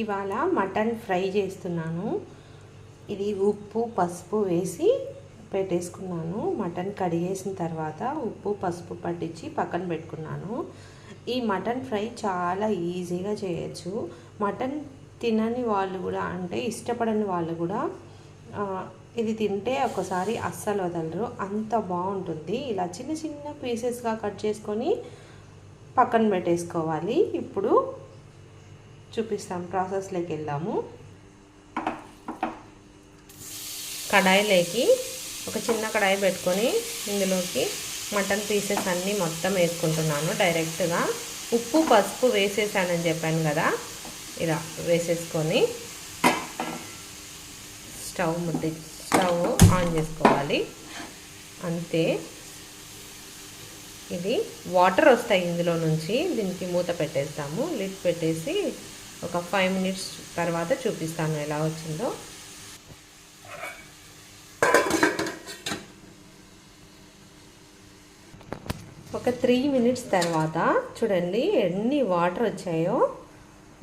ఇవాళ mutton fry చేస్తున్నాను. ఇది ఉప్పు పసుపు వేసి పెట్టేసుకున్నాను. మటన్ కడిగేసిన తర్వాత ఉప్పు పసుపు పట్టించి పక్కన పెట్టుకున్నాను. ఈ మటన్ ఫ్రై చాలా ఈజీగా చేయొచ్చు. మటన్ తినని వాళ్ళు కూడా అంటే ఇష్టపడని వాళ్ళు కూడా ఇది తింటే ఒకసారి అస్సలు వదలరు. అంత బాగుంటుంది. ఇలా చిన్న చిన్న పీసెస్గా కట్ చేసుకొని పక్కన పెట్టేసుకోవాలి. ఇప్పుడు చూపిస్తాం ప్రాసెస్లోకి వెళ్దాము. కడాయిలోకి ఒక చిన్న కడాయి పెట్టుకొని ఇందులోకి మటన్ పీసెస్ అన్నీ మొత్తం వేసుకుంటున్నాను డైరెక్ట్గా. ఉప్పు పసుపు వేసేసానని చెప్పాను కదా ఇలా వేసేసుకొని స్టవ్ ముద్ది స్టవ్ ఆన్ చేసుకోవాలి. అంతే. ఇది వాటర్ వస్తాయి ఇందులో నుంచి దీనికి మూత పెట్టేస్తాము. లిడ్ పెట్టేసి ఒక ఫైవ్ మినిట్స్ తర్వాత చూపిస్తాను ఎలా వచ్చిందో. ఒక త్రీ మినిట్స్ తర్వాత చూడండి ఎన్ని వాటర్ వచ్చాయో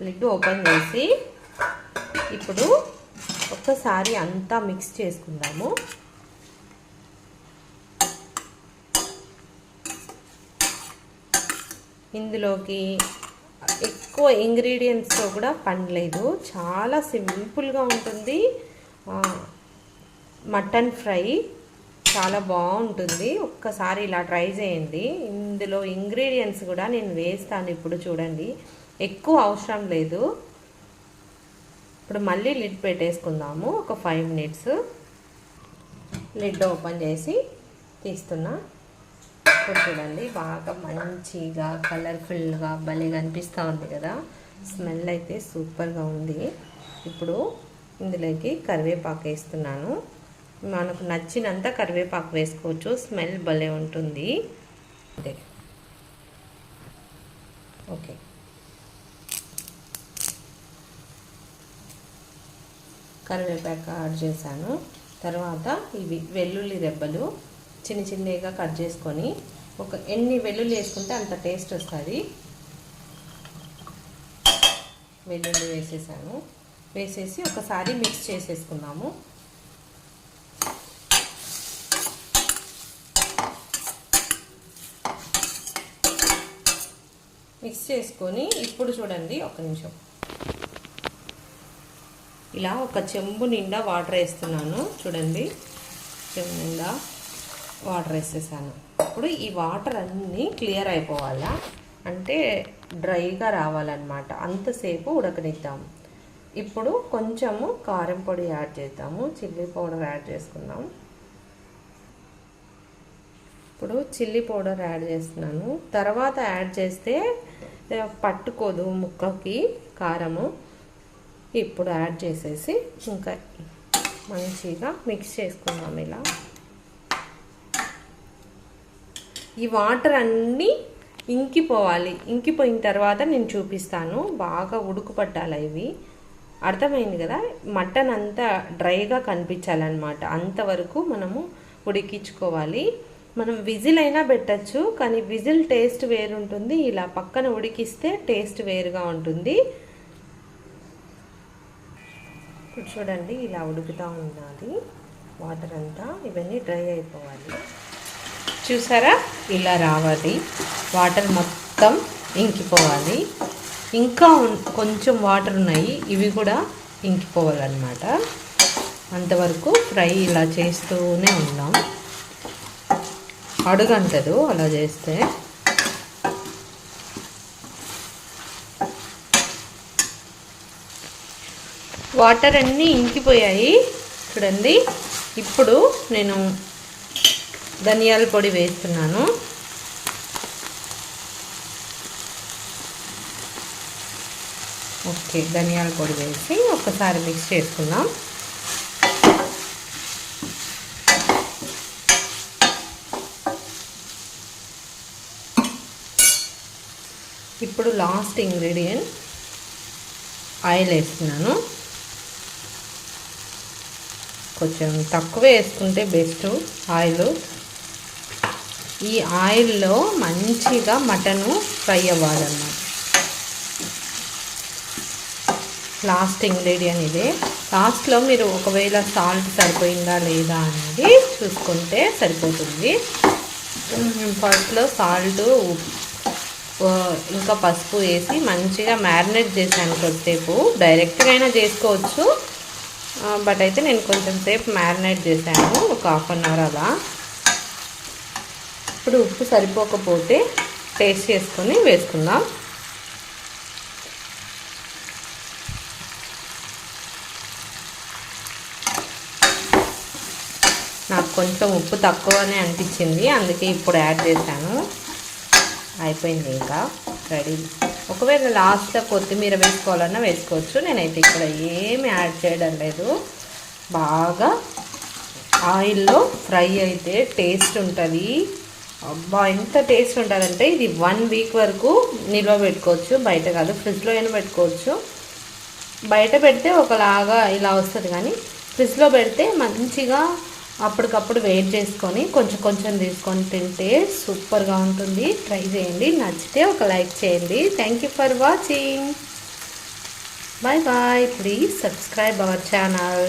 లిడ్ ఓపెన్ చేసి ఇప్పుడు ఒక్కసారి అంతా మిక్స్ చేసుకుందాము. ఇందులోకి ఎక్కువ ఇంగ్రీడియంట్స్తో కూడా పనిలేదు చాలా సింపుల్గా ఉంటుంది. మటన్ ఫ్రై చాలా బాగుంటుంది. ఒక్కసారి ఇలా ట్రై చేయండి. ఇందులో ఇంగ్రీడియంట్స్ కూడా నేను వేస్తాను ఇప్పుడు చూడండి. ఎక్కువ అవసరం లేదు. ఇప్పుడు మళ్ళీ లిడ్ పెట్టేసుకుందాము. ఒక ఫైవ్ మినిట్స్ లిడ్ ఓపెన్ చేసి తీస్తున్నా. ఇప్పుడు చూడండి బాగా మంచిగా కలర్ఫుల్గా భలే కనిపిస్తూ ఉంది కదా. స్మెల్ అయితే సూపర్గా ఉంది. ఇప్పుడు ఇందులోకి కరివేపాకు వేస్తున్నాను. మనకు నచ్చినంత కరివేపాకు వేసుకోవచ్చు. స్మెల్ భలే ఉంటుంది. అంతే. ఓకే. కరివేపాకు యాడ్ చేశాను. తర్వాత ఇవి వెల్లుల్లి రెబ్బలు చిన్న చిన్నగా కట్ చేసుకొని ఒక ఎన్ని వెల్లుల్లి వేసుకుంటే అంత టేస్ట్ వస్తుంది. వెల్లుల్లి వేసేసాను. వేసేసి ఒకసారి మిక్స్ చేసేసుకున్నాము. మిక్స్ చేసుకొని ఇప్పుడు చూడండి ఒక నిమిషం. ఇలా ఒక చెంబు నిండా వాటర్ వేస్తున్నాను. చూడండి. చెంబు నిండా వాటర్ వేసేసాను. అప్పుడు ఈ వాటర్ అన్నీ క్లియర్ అయిపోవాలా? అంటే డ్రైగా రావాలన్నమాట. అంతసేపు ఉడకనిద్దాం. ఇప్పుడు కొంచెము కారం పొడి యాడ్ చేద్దాము. చిల్లీ పౌడర్ యాడ్ చేసుకుందాం. ఇప్పుడు చిల్లీ పౌడర్ యాడ్ చేస్తున్నాను. తర్వాత యాడ్ చేస్తే పట్టుకోదు ముక్కకి కారము. ఇప్పుడు యాడ్ చేసేసి ఇంకా మంచిగా మిక్స్ చేసుకుందాం ఇలా. ఈ వాటర్ అన్నీ ఇంకిపోవాలి. ఇంకిపోయిన తర్వాత నేను చూపిస్తాను. బాగా ఉడుకుపట్టాలి ఇవి అర్థమైంది కదా? మటన్ అంతా డ్రైగా కనిపించాలన్నమాట. అంతవరకు మనము ఉడికించుకోవాలి. మనం విజిల్ అయినా పెట్టచ్చు కానీ విజిల్ టేస్ట్ వేరుంటుంది. ఇలా పక్కన ఉడికిస్తే టేస్ట్ వేరుగా ఉంటుంది. ఇప్పుడు చూడండి ఇలా ఉడుకుతూ ఉన్నది వాటర్ అంతా ఇవన్నీ డ్రై అయిపోవాలి. చూసారా? ఇలా రావాలి. వాటర్ మొత్తం ఇంకిపోవాలి. ఇంకా కొంచెం వాటర్ ఉన్నాయి. ఇవి కూడా ఇంకిపోవాలన్నమాట. అంతవరకు ఫ్రై ఇలా చేస్తూనే ఉన్నాం. అడుగంటదు అలా చేస్తే. వాటర్ అన్నీ ఇంకిపోయాయి. చూడండి. ఇప్పుడు నేను ధనియాల పొడి వేస్తున్నాను. ఓకే ధనియాల పొడి వేసి ఒకసారి మిక్స్ చేసుకుందాం. ఇప్పుడు లాస్ట్ ఇంగ్రీడియంట్ ఆయిల్ వేస్తున్నాను. కొంచెం తక్కువ వేసుకుంటే బెస్ట్ ఆయిల్. ఈ ఆయిల్లో మంచిగా మటను ఫ్రై అవ్వాలన్నమాట. లాస్ట్ ఇంగ్రీడియంట్ ఇదే. లాస్ట్లో మీరు ఒకవేళ సాల్ట్ సరిపోయిందా లేదా అనేది చూసుకుంటే సరిపోతుంది. ఫస్ట్లో సాల్ట్ ఇంకా పసుపు వేసి మంచిగా మ్యారినేట్ చేశాను కొద్దిసేపు. డైరెక్ట్గా అయినా చేసుకోవచ్చు. బట్ అయితే నేను కొంచెం సేపు మ్యారినేట్ చేశాను. ఒక హాఫ్ అన్ అవర్ అలా. ఇప్పుడు ఉప్పు సరిపోకపోతే టేస్ట్ చేసుకొని వేసుకుందాం. నాకు కొంచెం ఉప్పు తక్కువనే అనిపించింది అందుకే ఇప్పుడు యాడ్ చేశాను. అయిపోయింది ఇంకా రెడీ. ఒకవేళ లాస్ట్లో కొత్తిమీర వేసుకోవాలన్నా వేసుకోవచ్చు నేనైతే ఇక్కడ ఏమి యాడ్ చేయడం లేదు. బాగా ఆయిల్లో ఫ్రై అయితే టేస్ట్ ఉంటుంది. అబ్బా ఎంత టేస్ట్ ఉంటుందంటే ఇది వన్ వీక్ వరకు నిల్వ పెట్టుకోవచ్చు. బయట కాదు ఫ్రిడ్జ్లో అయినా పెట్టుకోవచ్చు. బయట పెడితే ఒకలాగా ఇలా వస్తుంది కానీ ఫ్రిడ్జ్లో పెడితే మంచిగా అప్పటికప్పుడు వెయిట్ చేసుకొని కొంచెం కొంచెం తీసుకొని తింటే సూపర్గా ఉంటుంది. ట్రై చేయండి. నచ్చితే ఒక లైక్ చేయండి. Thank you for watching bye bye please subscribe our channel